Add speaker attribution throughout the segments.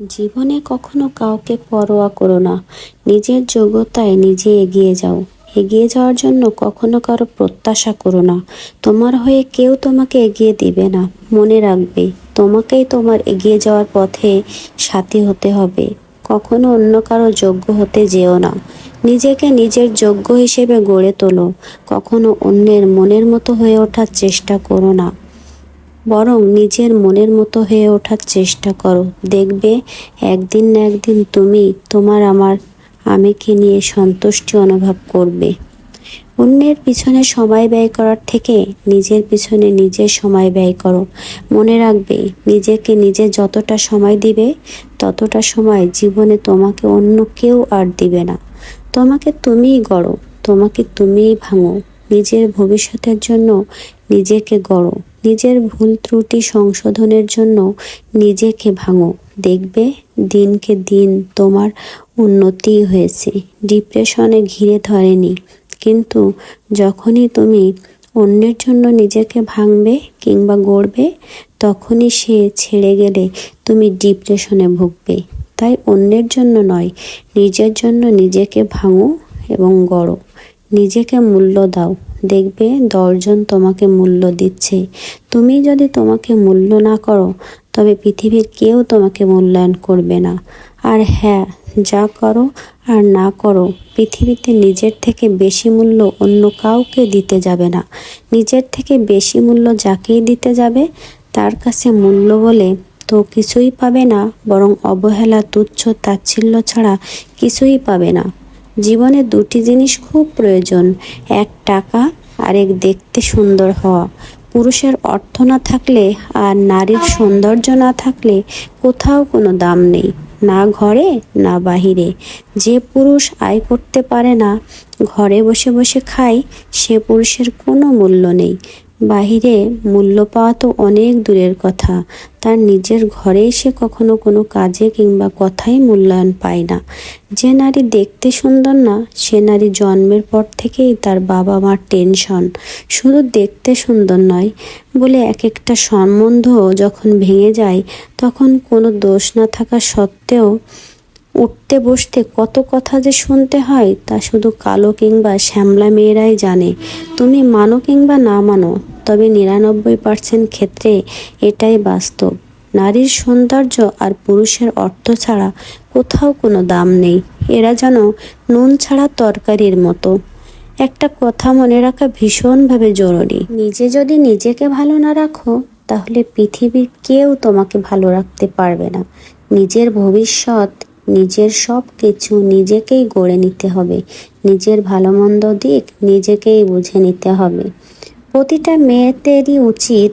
Speaker 1: জীবনে কখনো কাউকে পরোয়া করো না। নিজের যোগ্যতায় নিজে এগিয়ে যাও। এগিয়ে যাওয়ার জন্য কখনো কারও প্রত্যাশা করো না। তোমার হয়ে কেউ তোমাকে এগিয়ে দিবে না। মনে রাখবে, তোমাকেই তোমার এগিয়ে যাওয়ার পথে সাথী হতে হবে। কখনো অন্য কারও যোগ্য হতে যেও না। নিজেকে নিজের যোগ্য হিসেবে গড়ে তোলো। কখনো অন্যের মনের মতো হয়ে ওঠার চেষ্টা করো না। বরং নিজের মনের মতো হয়ে ওঠার চেষ্টা করো। দেখবে, একদিন না একদিন তুমি তোমার আমার আমিকে নিয়ে সন্তুষ্টি অনুভব করবে। অন্যের পিছনে সময় ব্যয় করার থেকে নিজের পিছনে নিজের সময় ব্যয় করো। মনে রাখবে, নিজেকে নিজে যতটা সময় দিবে, ততটা সময় জীবনে তোমাকে অন্য কেউ আর দিবে না। তোমাকে তুমিই গড়ো, তোমাকে তুমিই ভাঙো। নিজের ভবিষ্যতের জন্য নিজেকে গড়ো। নিজের ভুল ত্রুটি সংশোধনের জন্য নিজেকে ভাঙো। দেখবে দিনকে দিন তোমার উন্নতি হয়েছে। ডিপ্রেশনে ঘিরে ধরেনি। কিন্তু যখনই তুমি অন্যের জন্য নিজেকে ভাঙবে কিংবা গড়বে, তখনই সে ছেড়ে গেলে তুমি ডিপ্রেশনে ভুগবে। তাই অন্যের জন্য নয়, নিজের জন্য নিজেকে ভাঙো এবং গড়ো। নিজেকে মূল্য দাও। দেখবে দশজন তোমাকে মূল্য দিচ্ছে। তুমি যদি তোমাকে মূল্য না করো, তবে পৃথিবীর কেউ তোমাকে মূল্যায়ন করবে না। আর হ্যাঁ যা করো আর না করো, পৃথিবীতে নিজের থেকে বেশি মূল্য অন্য কাউকে দিতে যাবে না। নিজের থেকে বেশি মূল্য যাকেই দিতে যাবে, তার কাছে মূল্য বলে তো কিছুই পাবে না, বরং অবহেলা, তুচ্ছ, তাচ্ছিল্য ছাড়া কিছুই পাবে না। জীবনে দুটি জিনিস খুব প্রয়োজন, এক টাকা আর এক দেখতে সুন্দর হওয়া। পুরুষের অর্থ না থাকলে আর নারীর সৌন্দর্য না থাকলে কোথাও কোনো দাম নেই, না ঘরে, না বাহিরে। যে পুরুষ আয় করতে পারে না, ঘরে বসে বসে খায়, সে পুরুষের কোনো মূল্য নেই। বাহিরে মূল্য পাওয়া তো অনেক দূরের কথা, তার নিজের ঘরে সে কখনো কোনো কাজে কিংবা কথাই মূল্যায়ন পায় না। যে নারী দেখতে সুন্দর না, সে নারী জন্মের পর থেকেই তার বাবা মার টেনশন শুধু দেখতে সুন্দর নয়, বলে এক একটা সম্বন্ধ যখন ভেঙে যায়, তখন কোনো দোষ না থাকা সত্ত্বেও উঠতে বসতে কত কথা যে শুনতে হয় তা শুধু কালো কিংবা শ্যামলা মেয়েরাই জানে। তুমি মানো কিংবা না মানো, তবে নিরানব্বই পার্সেন্ট ক্ষেত্রে এটাই বাস্তব। নারীর সৌন্দর্য আর পুরুষের অর্থ ছাড়া কোথাও কোনো দাম নেই। এরা যেন নুন ছাড়া তরকারির মতো। একটা কথা মনে রাখা ভীষণভাবে জরুরি। নিজে যদি নিজেকে ভালো না রাখো, তাহলে পৃথিবীর কেউ তোমাকে ভালো রাখতে পারবে না। নিজের ভবিষ্যৎ, নিজের সব কিছু নিজেকেই গড়ে নিতে হবে। নিজের ভালো মন্দ দিক নিজেকেই বুঝে নিতে হবে। প্রতিটা মেয়েদেরই উচিত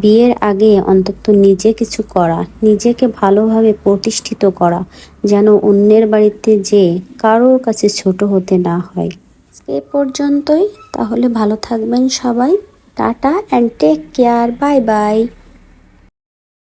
Speaker 1: বিয়ের আগে অন্তত নিজে কিছু করা, নিজেকে ভালোভাবে প্রতিষ্ঠিত করা, যেন অন্যের বাড়িতে যে কারোর কাছে ছোট হতে না হয়। এ পর্যন্তই। তাহলে ভালো থাকবেন সবাই। Tata and take care bye bye